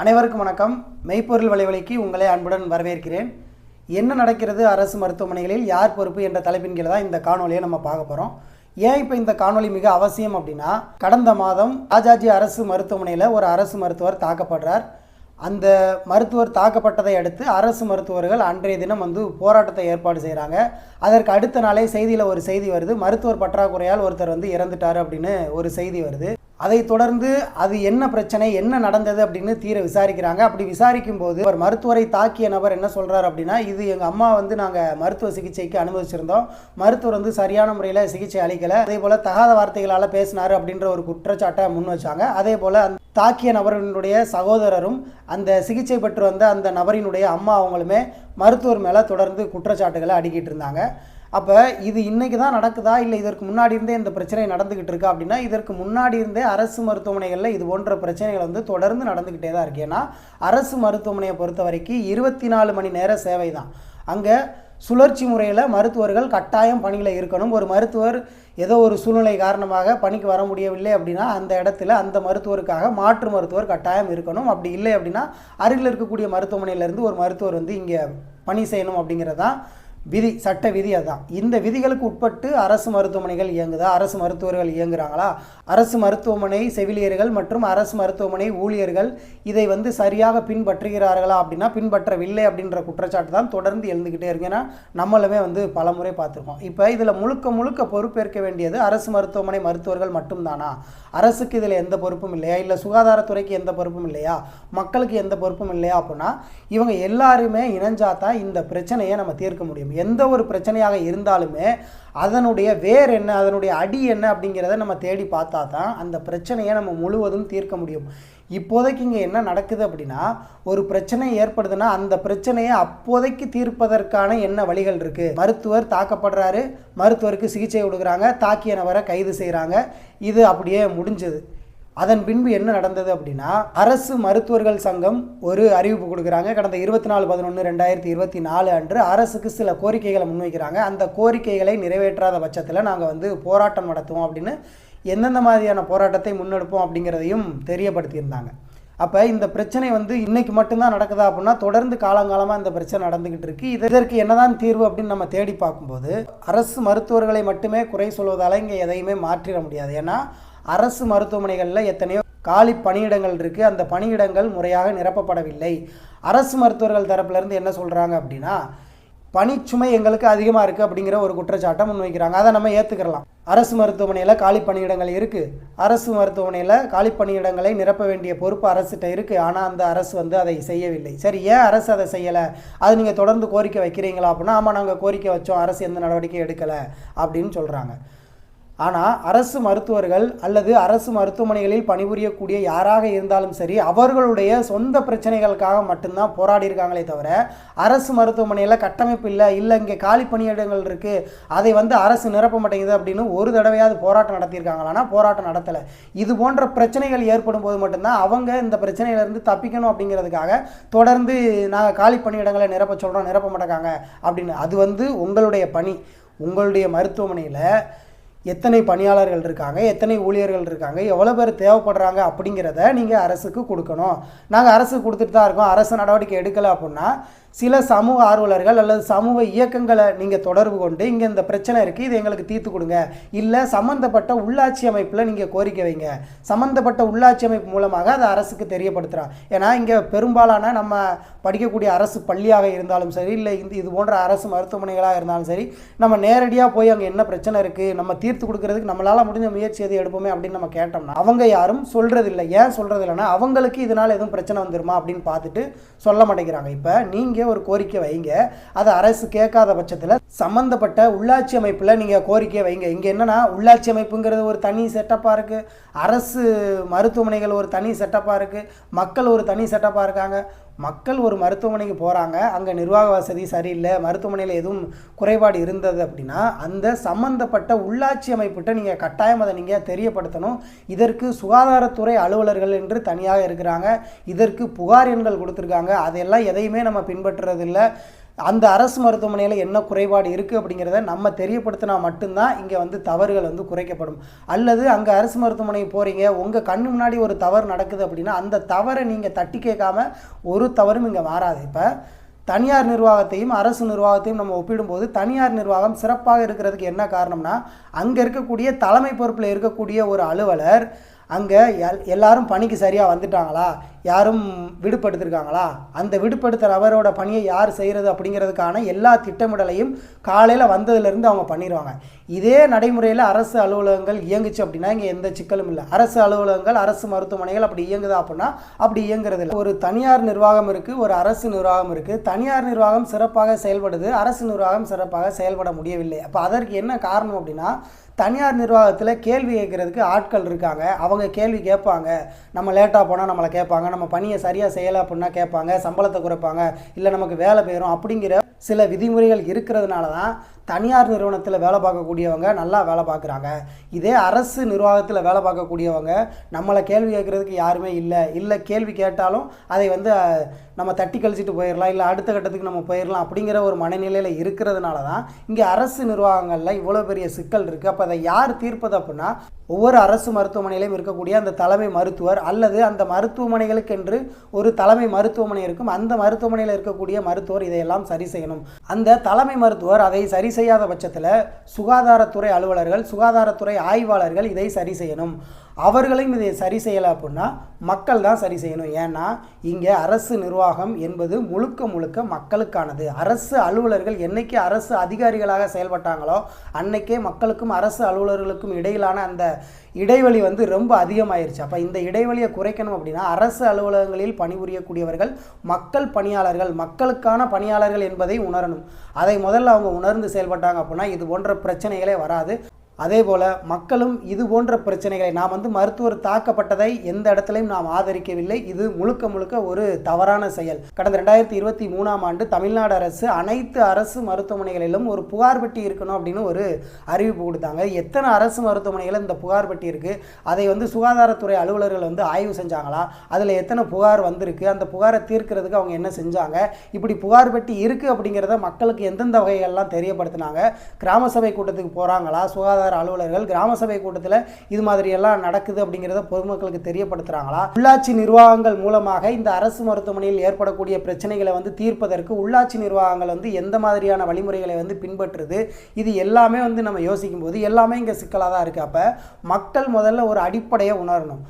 அனைவருக்கும் வணக்கம். மெய்ப்பொருள் வலைவலிக்கு உங்களை அன்புடன் வரவேற்கிறேன். என்ன நடக்கிறது அரசு மருத்துவமனைகளில்? யார் பொறுப்பு என்ற தலைப்பின் கீழே தான் இந்த காணொலியை நம்ம பார்க்க போகிறோம் ஏன் இப்போ இந்த காணொலி மிக அவசியம் அப்படின்னா கடந்த மாதம் ராஜாஜி அரசு மருத்துவமனையில் ஒரு அரசு மருத்துவர் தாக்கப்படுறார். அந்த மருத்துவர் தாக்கப்பட்டதை அடுத்து அரசு மருத்துவர்கள் அன்றைய தினம் வந்து போராட்டத்தை ஏற்பாடு செய்கிறாங்க அதற்கு அடுத்த நாளே செய்தியில் ஒரு செய்தி வருது. மருத்துவர் பற்றாக்குறையால் ஒருத்தர் வந்து இறந்துட்டார் அப்படின்னு ஒரு செய்தி வருது. அதை தொடர்ந்து அது என்ன பிரச்சனை என்ன நடந்தது அப்படின்னு தீர விசாரிக்கிறாங்க. அப்படி விசாரிக்கும் போது ஒரு மருத்துவரை தாக்கிய நபர் என்ன சொல்கிறார் அப்படின்னா இது எங்கள் அம்மா வந்து நாங்கள் மருத்துவ சிகிச்சைக்கு அனுமதிச்சிருந்தோம். மருத்துவர் வந்து சரியான முறையில் சிகிச்சை அளிக்கலை. அதே போல் தகாத வார்த்தைகளால் பேசினார் அப்படின்ற ஒரு குற்றச்சாட்டை முன் வச்சாங்க. அதே போல் தாக்கிய நபரினுடைய சகோதரரும் அந்த சிகிச்சை பெற்று வந்த அந்த நபரினுடைய அம்மா அவங்களுமே மருத்துவர் மேலே தொடர்ந்து குற்றச்சாட்டுகளை அடிக்கிட்டு இருந்தாங்க. அப்போ இது இன்றைக்கி தான் நடக்குதா? இல்லை இதற்கு முன்னாடி இருந்தே இந்த பிரச்சனை நடந்துக்கிட்டு இருக்கா? அப்படின்னா இதற்கு முன்னாடி இருந்தே அரசு மருத்துவமனைகளில் இது போன்ற பிரச்சனைகள் வந்து தொடர்ந்து நடந்துக்கிட்டே தான் இருக்கு. ஏன்னா அரசு மருத்துவமனையை பொறுத்த வரைக்கும் இருபத்தி நாலு மணி நேர சேவை தான். அங்கே சுழற்சி முறையில் மருத்துவர்கள் கட்டாயம் பணியில் இருக்கணும். ஒரு மருத்துவர் ஏதோ ஒரு சூழ்நிலை காரணமாக பணிக்கு வர முடியவில்லை அப்படின்னா அந்த இடத்துல அந்த மருத்துவருக்காக மாற்று மருத்துவர் கட்டாயம் இருக்கணும். அப்படி இல்லை அப்படின்னா அருகில் இருக்கக்கூடிய மருத்துவமனையிலேருந்து ஒரு மருத்துவர் வந்து இங்கே பணி செய்யணும் அப்படிங்கிறதான் விதி சட்ட விதி அதுதான் இந்த விதிகளுக்கு உட்பட்டு அரசு மருத்துவமனைகள் இயங்குதா? அரசு மருத்துவர்கள் இயங்குறாங்களா? அரசு மருத்துவமனை செவிலியர்கள் மற்றும் அரசு மருத்துவமனை ஊழியர்கள் இதை வந்து சரியாக பின்பற்றுகிறார்களா அப்படின்னா பின்பற்றவில்லை அப்படின்ற குற்றச்சாட்டு தான் தொடர்ந்து எழுந்துக்கிட்டே இருக்கு. ஏன்னா நம்மளுமே வந்து பலமுறை பார்த்துருக்கோம். இப்போ இதில் முழுக்க முழுக்க பொறுப்பேற்க வேண்டியது அரசு மருத்துவமனை மருத்துவர்கள் மட்டும்தானா? அரசுக்கு இதில் எந்த பொறுப்பும் இல்லையா? இல்லை சுகாதாரத்துறைக்கு எந்த பொறுப்பும் இல்லையா? மக்களுக்கு எந்த பொறுப்பும் இல்லையா அப்படின்னா இவங்க எல்லாருமே இணைஞ்சாதான் இந்த பிரச்சனையை நம்ம தீர்க்க முடியும். எந்த ஒரு பிரச்சனையாக இருந்தாலுமே அதனுடைய வேர் என்ன அதனுடைய அடி என்ன அப்படிங்கிறத நம்ம தேடி பார்த்தா தான் அந்த பிரச்சனையை நம்ம முழுவதும் தீர்க்க முடியும். இப்போதைக்கு இங்கே என்ன நடக்குது அப்படின்னா ஒரு பிரச்சனை ஏற்படுதுன்னா அந்த பிரச்சனையை அப்போதைக்கு தீர்ப்பதற்கான என்ன வழிகள் இருக்குது மருத்துவர் தாக்கப்படுறாரு மருத்துவருக்கு சிகிச்சை கொடுக்குறாங்க தாக்கிய நபரை கைது செய்கிறாங்க இது அப்படியே முடிஞ்சது. அதன் பின்பு என்ன நடந்தது அப்படின்னா அரசு மருத்துவர்கள் சங்கம் ஒரு அறிவிப்பு கொடுக்குறாங்க. கடந்த இருபத்தி நாலு பதினொன்று ரெண்டாயிரத்தி இருபத்தி நாலு அன்று அரசுக்கு சில கோரிக்கைகளை முன்வைக்கிறாங்க. அந்த கோரிக்கைகளை நிறைவேற்றாத பட்சத்தில் நாங்கள் வந்து போராட்டம் நடத்துவோம் அப்படின்னு எந்தெந்த மாதிரியான போராட்டத்தை முன்னெடுப்போம் அப்படிங்கிறதையும் தெரியப்படுத்தியிருந்தாங்க. அப்போ இந்த பிரச்சனை வந்து இன்னைக்கு மட்டும்தான் நடக்குதா அப்படின்னா தொடர்ந்து காலங்காலமாக இந்த பிரச்சனை நடந்துக்கிட்டு இருக்கு. இதற்கு என்னதான் தீர்வு அப்படின்னு நம்ம தேடி பார்க்கும்போது அரசு மருத்துவர்களை மட்டுமே குறை சொல்வதால் இங்கே எதையுமே மாற்றிட முடியாது. ஏன்னா அரசு மருத்துவமனைகளில் எத்தனையோ காலி பணியிடங்கள் இருக்குது அந்த பணியிடங்கள் முறையாக நிரப்பப்படவில்லை. அரசு மருத்துவர்கள் தரப்புலேருந்து என்ன சொல்கிறாங்க அப்படின்னா பணிச்சுமை எங்களுக்கு அதிகமாக இருக்குது அப்படிங்கிற ஒரு குற்றச்சாட்டை முன்வைக்கிறாங்க. அதை நம்ம ஏற்றுக்கிறலாம் அரசு மருத்துவமனையில் காலி பணியிடங்கள் இருக்குது அரசு மருத்துவமனையில் காலி பணியிடங்களை நிரப்ப வேண்டிய பொறுப்பு அரசுகிட்ட இருக்குது ஆனால் அந்த அரசு வந்து அதை செய்யவில்லை. சரி ஏன் அரசு அதை செய்யலை? அது நீங்கள் தொடர்ந்து கோரிக்கை வைக்கிறீங்களா அப்படின்னா ஆமாம் நாங்கள் கோரிக்கை வச்சோம். அரசு எந்த நடவடிக்கையும் எடுக்கலை அப்படின்னு சொல்கிறாங்க ஆனால் அரசு மருத்துவர்கள் அல்லது அரசு மருத்துவமனைகளில் பணிபுரியக்கூடிய யாராக இருந்தாலும் சரி அவர்களுடைய சொந்த பிரச்சனைகளுக்காக மட்டும்தான் போராடி இருக்காங்களே தவிர அரசு மருத்துவமனையில் கட்டமைப்பு இல்லை இல்லை இங்கே காலி பணியிடங்கள் இருக்குது அதை வந்து அரசு நிரப்ப மாட்டேங்குது அப்படின்னு ஒரு தடவையாவது போராட்டம் நடத்தியிருக்காங்களானா போராட்டம் நடத்தலை. இது போன்ற பிரச்சனைகள் ஏற்படும் போது மட்டும்தான் அவங்க இந்த பிரச்சனையிலேருந்து தப்பிக்கணும் அப்படிங்கிறதுக்காக தொடர்ந்து நாங்கள் காலி பணியிடங்களை நிரப்ப சொல்கிறோம் நிரப்ப மாட்டேங்காங்க அப்படின்னு. அது வந்து உங்களுடைய பணி. உங்களுடைய மருத்துவமனையில் எத்தனை பணியாளர்கள் இருக்காங்க எத்தனை ஊழியர்கள் இருக்காங்க எவ்வளோ பேர் தேவைப்படுறாங்க அப்படிங்கிறத நீங்கள் அரசுக்கு கொடுக்கணும். நாங்கள் அரசுக்கு கொடுத்துட்டு தான் இருக்கோம். அரசு நடவடிக்கை எடுக்கலை அப்படின்னா சில சமூக ஆர்வலர்கள் அல்லது சமூக இயக்கங்களை நீங்கள் தொடர்பு கொண்டு இங்கே இந்த பிரச்சனை இருக்குது இது எங்களுக்கு தீர்த்து கொடுங்க. இல்லை சம்மந்தப்பட்ட உள்ளாட்சி அமைப்பில் நீங்கள் கோரிக்கை வைங்க. சம்மந்தப்பட்ட உள்ளாட்சி அமைப்பு மூலமாக அதை அரசுக்கு தெரியப்படுத்துகிறான் ஏன்னா இங்கே பெரும்பாலான நம்ம படிக்கக்கூடிய அரசு பள்ளியாக இருந்தாலும் சரி இல்லை இந்த இது போன்ற அரசு மருத்துவமனைகளாக இருந்தாலும் சரி நம்ம நேரடியாக போய் அங்கே என்ன பிரச்சனை இருக்குது நம்ம தீர்த்து கொடுக்கறதுக்கு நம்மளால் முடிஞ்ச முயற்சி எது எடுப்போமே அப்படின்னு நம்ம கேட்டோம்னா அவங்க யாரும் சொல்கிறதில்ல ஏன் சொல்கிறது இல்லைன்னா அவங்களுக்கு இதனால் எதுவும் பிரச்சனை வந்துருமா அப்படின்னு பார்த்துட்டு சொல்ல மாட்டேங்கிறாங்க. இப்போ நீங்கள் ஒரு கோரிக்கை வைங்க. அதை அரசு கேட்காத பட்சத்தில் சம்மந்தப்பட்ட உள்ளாட்சி அமைப்பில் நீங்கள் கோரிக்கை வைங்க. இங்கே என்னன்னா உள்ளாட்சி அமைப்புங்கிறது ஒரு தனி செட்டப்பாக இருக்குது அரசு மருத்துவமனைகள் ஒரு தனி செட்டப்பாக இருக்குது மக்கள் ஒரு தனி செட்டப்பாக இருக்காங்க. மக்கள் ஒரு மருத்துவமனைக்கு போகிறாங்க அங்கே நிர்வாக வசதி சரியில்லை மருத்துவமனையில் எதுவும் குறைபாடு இருந்தது அப்படின்னா அந்த சம்பந்தப்பட்ட உள்ளாட்சி அமைப்பிட்ட நீங்கள் கட்டாயம் அதை நீங்கள் தெரியப்படுத்தணும். இதற்கு சுகாதாரத்துறை அலுவலர்கள் என்று தனியாக இருக்கிறாங்க. இதற்கு புகார் எண்கள் கொடுத்துருக்காங்க. அதெல்லாம் எதையுமே நம்ம பின்பற்றுறதில்ல. அந்த அரசு மருத்துவமனையில் என்ன குறைபாடு இருக்குது அப்படிங்கிறத நம்ம தெரியப்படுத்தினா மட்டும்தான் இங்கே வந்து தவறுகள் வந்து குறைக்கப்படும். அல்லது அங்கே அரசு மருத்துவமனை போகிறீங்க உங்கள் கண்ணு முன்னாடி ஒரு தவறு நடக்குது அப்படின்னா அந்த தவறை நீங்கள் தட்டி கேட்காம ஒரு தவறும் இங்கே மாறாது. இப்போ தனியார் நிர்வாகத்தையும் அரசு நிர்வாகத்தையும் நம்ம ஒப்பிடும்போது தனியார் நிர்வாகம் சிறப்பாக இருக்கிறதுக்கு என்ன காரணம்னா அங்கே இருக்கக்கூடிய தலைமை பொறுப்பில் இருக்கக்கூடிய ஒரு அலுவலர் அங்கே எல் எல்லாரும் பணிக்கு சரியாக வந்துட்டாங்களா? யாரும் விடுபடுத்திருக்காங்களா? அந்த விடுபடுத்த நபரோட பணியை யார் செய்கிறது அப்படிங்கிறதுக்கான எல்லா திட்டமிடலையும் காலையில் வந்ததுலேருந்து அவங்க பண்ணிடுவாங்க இதே நடைமுறையில் அரசு அலுவலகங்கள் இயங்குச்சு அப்படின்னா இங்கே எந்த சிக்கலும் இல்லை. அரசு அலுவலகங்கள் அரசு மருத்துவமனைகள் அப்படி இயங்குதா அப்படின்னா அப்படி இயங்குறது இல்லை. ஒரு தனியார் நிர்வாகம் இருக்குது ஒரு அரசு நிர்வாகம் இருக்குது தனியார் நிர்வாகம் சிறப்பாக செயல்படுது அரசு நிர்வாகம் சிறப்பாக செயல்பட முடியவில்லை. அப்போ அதற்கு என்ன காரணம் அப்படின்னா தனியார் நிர்வாகத்தில் கேள்வி கேட்குறதுக்கு ஆட்கள் இருக்காங்க. அவங்க கேள்வி கேட்பாங்க. நம்ம லேட்டாக போனால் நம்மளை கேட்பாங்க. நம்ம பணியை சரியாக செய்யலை அப்படின்னா கேட்பாங்க. சம்பளத்தை குறைப்பாங்க. இல்லை நமக்கு வேலை போயிடும் அப்படிங்கிற சில விதிமுறைகள் இருக்கிறதுனால தான் தனியார் நிறுவனத்தில் வேலை பார்க்கக்கூடியவங்க நல்லா வேலை பார்க்குறாங்க. இதே அரசு நிர்வாகத்தில் வேலை பார்க்கக்கூடியவங்க நம்மளை கேள்வி கேட்குறதுக்கு யாருமே இல்லை. இல்லை கேள்வி கேட்டாலும் அதை வந்து நம்ம தட்டி கழிச்சிட்டு போயிடலாம் இல்லை அடுத்த கட்டத்துக்கு நம்ம போயிடலாம் அப்படிங்கிற ஒரு மனநிலையில் இருக்கிறதுனால தான் இங்கே அரசு நிர்வாகங்களில் இவ்வளோ பெரிய சிக்கல் இருக்குது அப்போ அதை யார் தீர்ப்பது அப்படின்னா ஒவ்வொரு அரசு மருத்துவமனையிலும் இருக்கக்கூடிய அந்த தலைமை மருத்துவர் அல்லது அந்த மருத்துவமனைகளுக்கென்று ஒரு தலைமை மருத்துவமனை இருக்கும். அந்த மருத்துவமனையில் இருக்கக்கூடிய மருத்துவர் இதையெல்லாம் சரி செய்யணும். அந்த தலைமை மருத்துவர் அதை சரி செய்யாத பட்சத்தில் சுகாதாரத்துறை அலுவலர்கள் சுகாதாரத்துறை ஆய்வாளர்கள் இதை சரி செய்யணும். அவர்களையும் இதை சரி செய்யலை அப்படின்னா மக்கள் தான் சரி செய்யணும். ஏன்னா இங்கே அரசு நிர்வாகம் என்பது முழுக்க முழுக்க மக்களுக்கானது. அரசு அலுவலர்கள் என்றைக்கு அரசு அதிகாரிகளாக செயல்பட்டாங்களோ அன்னைக்கே மக்களுக்கும் அரசு அலுவலர்களுக்கும் இடையிலான அந்த இடைவெளி வந்து ரொம்ப அதிகமாயிருச்சு. அப்போ இந்த இடைவெளியை குறைக்கணும் அப்படின்னா அரசு அலுவலகங்களில் பணிபுரியக்கூடியவர்கள் மக்கள் பணியாளர்கள் மக்களுக்கான பணியாளர்கள் என்பதை உணரணும். அதை முதல்ல அவங்க உணர்ந்து செயல்பட்டாங்க அப்படின்னா இது போன்ற பிரச்சனைகளே வராது. அதே போல் மக்களும் இது போன்ற பிரச்சனைகளை நாம் வந்து மருத்துவர் தாக்கப்பட்டதை எந்த இடத்துலையும் நாம் ஆதரிக்கவில்லை. இது முழுக்க முழுக்க ஒரு தவறான செயல். கடந்த ரெண்டாயிரத்தி இருபத்தி மூணாம் ஆண்டு தமிழ்நாடு அரசு அனைத்து அரசு மருத்துவமனைகளிலும் ஒரு புகார் பெட்டி இருக்கணும் அப்படின்னு ஒரு அறிவிப்பு கொடுத்தாங்க. எத்தனை அரசு மருத்துவமனைகளில் இந்த புகார் பெட்டி இருக்குது அதை வந்து சுகாதாரத்துறை அலுவலர்கள் வந்து ஆய்வு செஞ்சாங்களா? அதில் எத்தனை புகார் வந்திருக்கு? அந்த புகாரை தீர்க்கிறதுக்கு அவங்க என்ன செஞ்சாங்க? இப்படி புகார் பெட்டி இருக்குது அப்படிங்கிறத மக்களுக்கு எந்தெந்த வகைகள்லாம் தெரியப்படுத்தினாங்க? கிராம சபை கூட்டத்துக்கு போகிறாங்களா சுகாதார அலுவலர்கள் கிராம சபை கூட்டத்தில் இது மாதிரியெல்லாம் நடக்குது அப்படிங்கிறத பொதுமக்களுக்கு தெரியப்படுத்துகிறாங்களா உள்ளாட்சி நிர்வாகங்கள் மூலமாக இந்த அரசு மருத்துவமனையில் ஏற்படக்கூடிய பிரச்சனைகளை வந்து தீர்ப்பதற்கு உள்ளாட்சி நிர்வாகங்கள் வந்து எந்த மாதிரியான வழிமுறைகளை வந்து பின்பற்றுது? இது எல்லாமே வந்து நம்ம யோசிக்கும் போது எல்லாமே இங்கே சிக்கலாக தான் இருக்குது அப்போ மக்கள் முதல்ல ஒரு அடிப்படையை உணரணும்.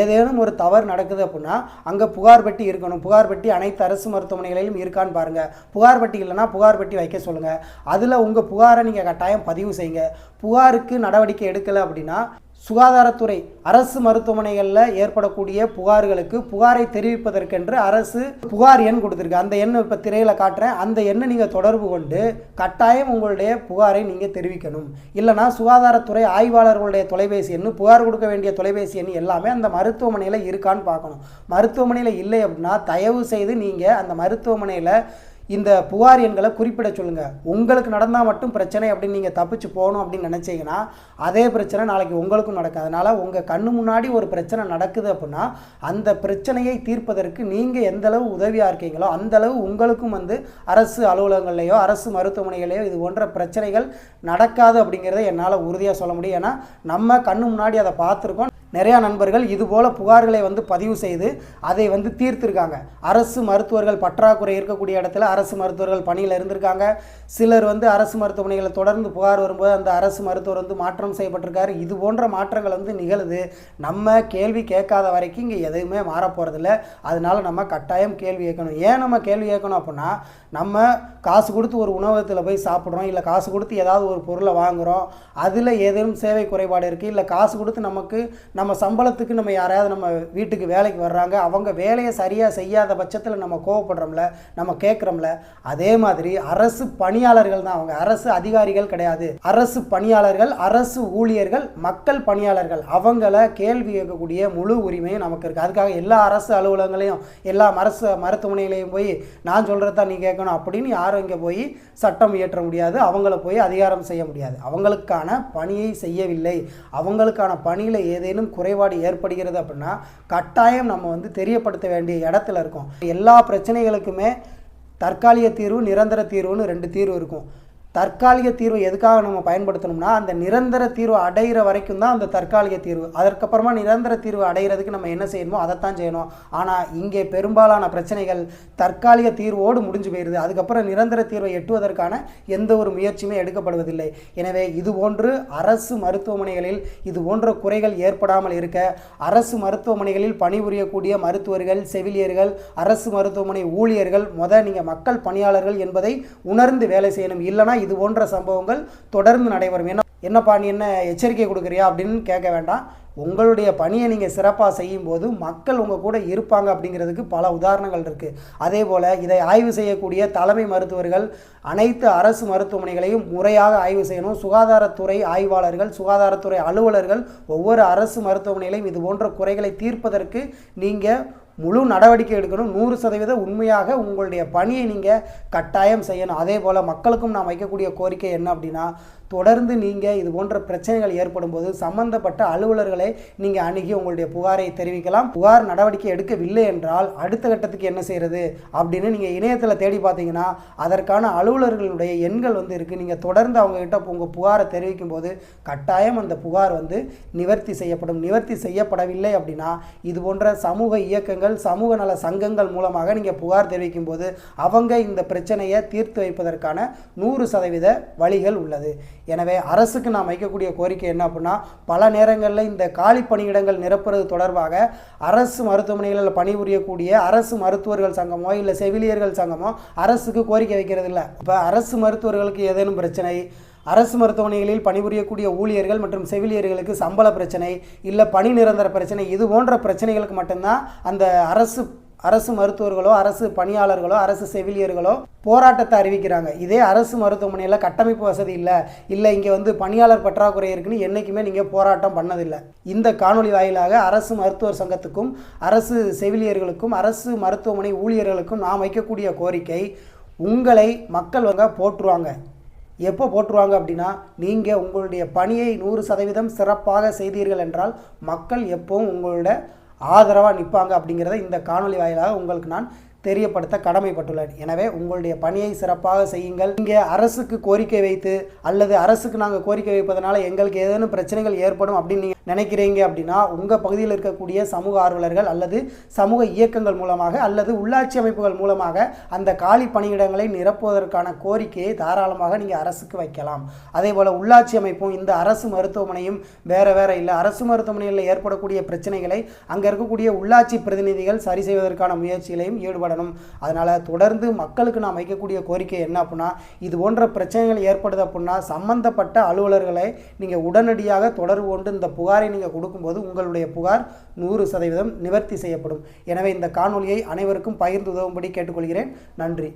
ஏதேனும் ஒரு தவறு நடக்குது அப்படின்னா அங்கே புகார் பெட்டி இருக்கணும். புகார் பெட்டி அனைத்து அரசு மருத்துவமனைகளிலும் இருக்கான்னு பாருங்கள் புகார் பெட்டி இல்லைன்னா புகார் பெட்டி வைக்க சொல்லுங்கள் அதில் உங்கள் புகாரை நீங்கள் கட்டாயம் பதிவு செய்யுங்க. புகாருக்கு நடவடிக்கை எடுக்கலை அப்படின்னா சுகாதாரத்துறை அரசு மருத்துவமனைகளில் ஏற்படக்கூடிய புகார்களுக்கு புகாரை தெரிவிப்பதற்கென்று அரசு புகார் எண் கொடுத்துருக்கு. அந்த எண்ணை இப்போ திரையில் காட்டுறேன். அந்த எண்ணை நீங்கள் தொடர்பு கொண்டு கட்டாயம் உங்களுடைய புகாரை நீங்கள் தெரிவிக்கணும். இல்லைனா சுகாதாரத்துறை ஆய்வாளர்களுடைய தொலைபேசி எண் புகார் கொடுக்க வேண்டிய தொலைபேசி எண் எல்லாமே அந்த மருத்துவமனையில் இருக்கான்னு பார்க்கணும். மருத்துவமனையில் இல்லை அப்படின்னா தயவு செய்து நீங்கள் அந்த மருத்துவமனையில் இந்த புகார் எண்களை குறிப்பிட சொல்லுங்கள் உங்களுக்கு நடந்தால் மட்டும் பிரச்சனை அப்படின்னு நீங்கள் தப்பிச்சு போகணும் அப்படின்னு நினச்சிங்கன்னா அதே பிரச்சனை நாளைக்கு உங்களுக்கும் நடக்கும் அதனால் உங்கள் கண்ணு முன்னாடி ஒரு பிரச்சனை நடக்குது அப்படின்னா அந்த பிரச்சனையை தீர்ப்பதற்கு நீங்கள் எந்தளவு உதவியாக இருக்கீங்களோ அந்தளவு உங்களுக்கும் வந்து அரசு அலுவலகங்கள்லையோ அரசு மருத்துவமனைகளையோ இது போன்ற பிரச்சனைகள் நடக்காது அப்படிங்கிறத என்னால் உறுதியாக சொல்ல முடியும். ஏன்னா நம்ம கண்ணு முன்னாடி அதை பார்த்துருக்கோம். நிறையா நண்பர்கள் இதுபோல் புகார்களை வந்து பதிவு செய்து அதை வந்து தீர்த்திருக்காங்க. அரசு மருத்துவர்கள் பற்றாக்குறை இருக்கக்கூடிய இடத்துல அரசு மருத்துவர்கள் பணியில் இருந்திருக்காங்க. சிலர் வந்து அரசு மருத்துவமனைகளை தொடர்ந்து புகார் வரும்போது அந்த அரசு மருத்துவர் வந்து மாற்றம் செய்யப்பட்டிருக்காரு. இது போன்ற மாற்றங்கள் வந்து நிகழுது. நம்ம கேள்வி கேட்காத வரைக்கும் இங்கே எதுவுமே மாறப்போகிறதில்ல அதனால நம்ம கட்டாயம் கேள்வி கேட்கணும். ஏன் நம்ம கேள்வி கேட்கணும் அப்படின்னா நம்ம காசு கொடுத்து ஒரு உணவகத்தில் போய் சாப்பிட்றோம். இல்லை காசு கொடுத்து ஏதாவது ஒரு பொருளை வாங்குகிறோம் அதில் ஏதேனும் சேவை குறைபாடு இருக்குது இல்லை காசு கொடுத்து நமக்கு நம்ம சம்பளத்துக்கு நம்ம யாரையாவது நம்ம வீட்டுக்கு வேலைக்கு வர்றாங்க அவங்க வேலையை சரியாக செய்யாத பட்சத்தில் நம்ம கோவப்படுறோம்ல நம்ம கேட்குறோம்ல அதே மாதிரி அரசு பணியாளர்கள் தான் அவங்க. அரசு அதிகாரிகள் கிடையாது. அரசு பணியாளர்கள் அரசு ஊழியர்கள் மக்கள் பணியாளர்கள் அவங்கள கேள்வி கேட்கக்கூடிய முழு உரிமையும் நமக்கு இருக்குது அதுக்காக எல்லா அரசு அலுவலகங்களையும் எல்லா அரசு மருத்துவமனைகளையும் போய் நான் சொல்கிறத நீ கேட்கணும் அப்படின்னு யாரும் இங்கே போய் சட்டம் இயற்ற முடியாது. அவங்கள போய் அதிகாரம் செய்ய முடியாது. அவங்களுக்கான பணியை செய்யவில்லை. அவங்களுக்கான பணியில் ஏதேனும் குறைபாடு ஏற்படுகிறது அப்படின்னா கட்டாயம் நம்ம வந்து தெரியப்படுத்த வேண்டிய இடத்துல இருக்கோம். எல்லா பிரச்சனைகளுக்குமே தற்காலிக தீர்வு நிரந்தர தீர்வுன்னு ரெண்டு தீர்வு இருக்கும். தற்காலிக தீர்வு எதுக்காக நம்ம பயன்படுத்தணும்னா அந்த நிரந்தர தீர்வு அடைகிற வரைக்கும் தான் அந்த தற்காலிக தீர்வு. அதற்கப்புறமா நிரந்தர தீர்வு அடைகிறதுக்கு நம்ம என்ன செய்யணுமோ அதைத்தான் செய்யணும். ஆனால் இங்கே பெரும்பாலான பிரச்சனைகள் தற்காலிக தீர்வோடு முடிஞ்சு போயிடுது அதுக்கப்புறம் நிரந்தர தீர்வை எட்டுவதற்கான எந்த ஒரு முயற்சியுமே எடுக்கப்படுவதில்லை எனவே இது போன்று அரசு மருத்துவமனைகளில் இது போன்ற குறைகள் ஏற்படாமல் இருக்க அரசு மருத்துவமனைகளில் பணிபுரியக்கூடிய மருத்துவர்கள் செவிலியர்கள் அரசு மருத்துவமனை ஊழியர்கள் முத நீங்கள் மக்கள் பணியாளர்கள் என்பதை உணர்ந்து வேலை செய்யணும். இல்லைனா இது போன்ற சம்பவங்கள் தொடர்ந்து நடைபெறும். என்ன என்னப்பா நீ என்ன எச்சரிக்கை கொடுக்குறியா அப்படின்னு கேட்க வேண்டாம். உங்களுடைய பணியை நீங்கள் சிறப்பாக செய்யும்போது மக்கள் உங்கள் கூட இருப்பாங்க அப்படிங்கிறதுக்கு பல உதாரணங்கள் இருக்குது அதே போல் இதை ஆய்வு செய்யக்கூடிய தலைமை மருத்துவர்கள் அனைத்து அரசு மருத்துவமனைகளையும் முறையாக ஆய்வு செய்யணும். சுகாதாரத்துறை ஆய்வாளர்கள் சுகாதாரத்துறை அலுவலர்கள் ஒவ்வொரு அரசு மருத்துவமனையிலையும் இது போன்ற குறைகளை தீர்ப்பதற்கு நீங்கள் முழு நடவடிக்கை எடுக்கணும். நூறு சதவீத உண்மையாக உங்களுடைய பணியை நீங்கள் கட்டாயம் செய்யணும். அதே போல் மக்களுக்கும் நான் வைக்கக்கூடிய கோரிக்கை என்ன அப்படின்னா தொடர்ந்து நீங்கள் இது போன்ற பிரச்சனைகள் ஏற்படும் போது சம்பந்தப்பட்ட அலுவலர்களை நீங்கள் அணுகி உங்களுடைய புகாரை தெரிவிக்கலாம். புகார் நடவடிக்கை எடுக்கவில்லை என்றால் அடுத்த கட்டத்துக்கு என்ன செய்கிறது அப்படின்னு நீங்கள் இணையத்தில் தேடி பார்த்தீங்கன்னா அதற்கான அலுவலர்களுடைய எண்கள் வந்து இருக்குது நீங்கள் தொடர்ந்து அவங்கக்கிட்ட உங்கள் புகாரை தெரிவிக்கும் போது கட்டாயம் அந்த புகார் வந்து நிவர்த்தி செய்யப்படும். நிவர்த்தி செய்யப்படவில்லை அப்படின்னா இது போன்ற சமூக இயக்கங்கள் சமூக நல சங்கங்கள் மூலமாக நீங்கள் புகார் தெரிவிக்கும் போது அவங்க இந்த பிரச்சனையை தீர்த்து வைப்பதற்கான நூறு சதவீத வழிகள் உள்ளது. எனவே அரசுக்கு நாம் வைக்கக்கூடிய கோரிக்கை என்ன அப்படின்னா பல நேரங்களில் இந்த காலி பணியிடங்கள் நிரப்புறது தொடர்பாக அரசு மருத்துவமனைகளில் பணிபுரியக்கூடிய அரசு மருத்துவர்கள் சங்கமோ இல்லை செவிலியர்கள் சங்கமோ அரசுக்கு கோரிக்கை வைக்கிறது இல்லை. இப்போ அரசு மருத்துவர்களுக்கு ஏதேனும் பிரச்சனை அரசு மருத்துவமனைகளில் பணிபுரியக்கூடிய ஊழியர்கள் மற்றும் செவிலியர்களுக்கு சம்பள பிரச்சனை இல்லை பணி நிரந்தர பிரச்சனை இது போன்ற பிரச்சனைகளுக்கு மட்டும்தான் அந்த அரசு அரசு மருத்துவர்களோ அரசு பணியாளர்களோ அரசு செவிலியர்களோ போராட்டத்தை அறிவிக்கிறாங்க. இதே அரசு மருத்துவமனையில் கட்டமைப்பு வசதி இல்லை. இல்லை இங்கே வந்து பணியாளர் பற்றாக்குறை இருக்குன்னு என்றைக்குமே நீங்கள் போராட்டம் பண்ணதில்லை. இந்த காணொளி வாயிலாக அரசு மருத்துவர் சங்கத்துக்கும் அரசு செவிலியர்களுக்கும் அரசு மருத்துவமனை ஊழியர்களுக்கும் நாம் வைக்கக்கூடிய கோரிக்கை உங்களை மக்கள் வந்து போற்றுவாங்க. எப்போ போட்டுருவாங்க அப்படின்னா நீங்கள் உங்களுடைய பணியை நூறு சதவீதம் சிறப்பாக செய்தீர்கள் என்றால் மக்கள் எப்போவும் உங்களோட ஆதரவாக நிற்பாங்க அப்படிங்கிறத இந்த காணொளி வாயிலாக உங்களுக்கு நான் தெரியப்படுத்த கடமைப்பட்டுள்ளேன். எனவே உங்களுடைய பணியை சிறப்பாக செய்யுங்கள். இங்கே அரசுக்கு கோரிக்கை வைத்து அல்லது அரசுக்கு நாங்கள் கோரிக்கை வைப்பதனால எங்களுக்கு ஏதேனும் பிரச்சனைகள் ஏற்படும் அப்படின்னு நீங்கள் நினைக்கிறீங்க அப்படின்னா உங்கள் பகுதியில் இருக்கக்கூடிய சமூக ஆர்வலர்கள் அல்லது சமூக இயக்கங்கள் மூலமாக அல்லது உள்ளாட்சி அமைப்புகள் மூலமாக அந்த காலி பணியிடங்களை நிரப்புவதற்கான கோரிக்கையை தாராளமாக நீங்கள் அரசுக்கு வைக்கலாம். அதே போல் உள்ளாட்சி அமைப்பும் இந்த அரசு மருத்துவமனையும் வேற வேற இல்லை. அரசு மருத்துவமனையில் ஏற்படக்கூடிய பிரச்சனைகளை அங்கே இருக்கக்கூடிய உள்ளாட்சி பிரதிநிதிகள் சரி செய்வதற்கான முயற்சிகளையும் ஈடுபடணும். அதனால் தொடர்ந்து மக்களுக்கு நாம் வைக்கக்கூடிய கோரிக்கை என்ன அப்படின்னா இது போன்ற பிரச்சனைகள் ஏற்படுது அப்படின்னா சம்பந்தப்பட்ட அலுவலர்களை நீங்கள் உடனடியாக தொடர்பு கொண்டு இந்த புகார் புகாரை நீங்கள் கொடுக்கும்போது உங்களுடைய புகார் நூறு சதவீதம் நிவர்த்தி செய்யப்படும். எனவே இந்த காணொலியை அனைவருக்கும் பகிர்ந்து உதவும்படி கேட்டுக்கொள்கிறேன். நன்றி.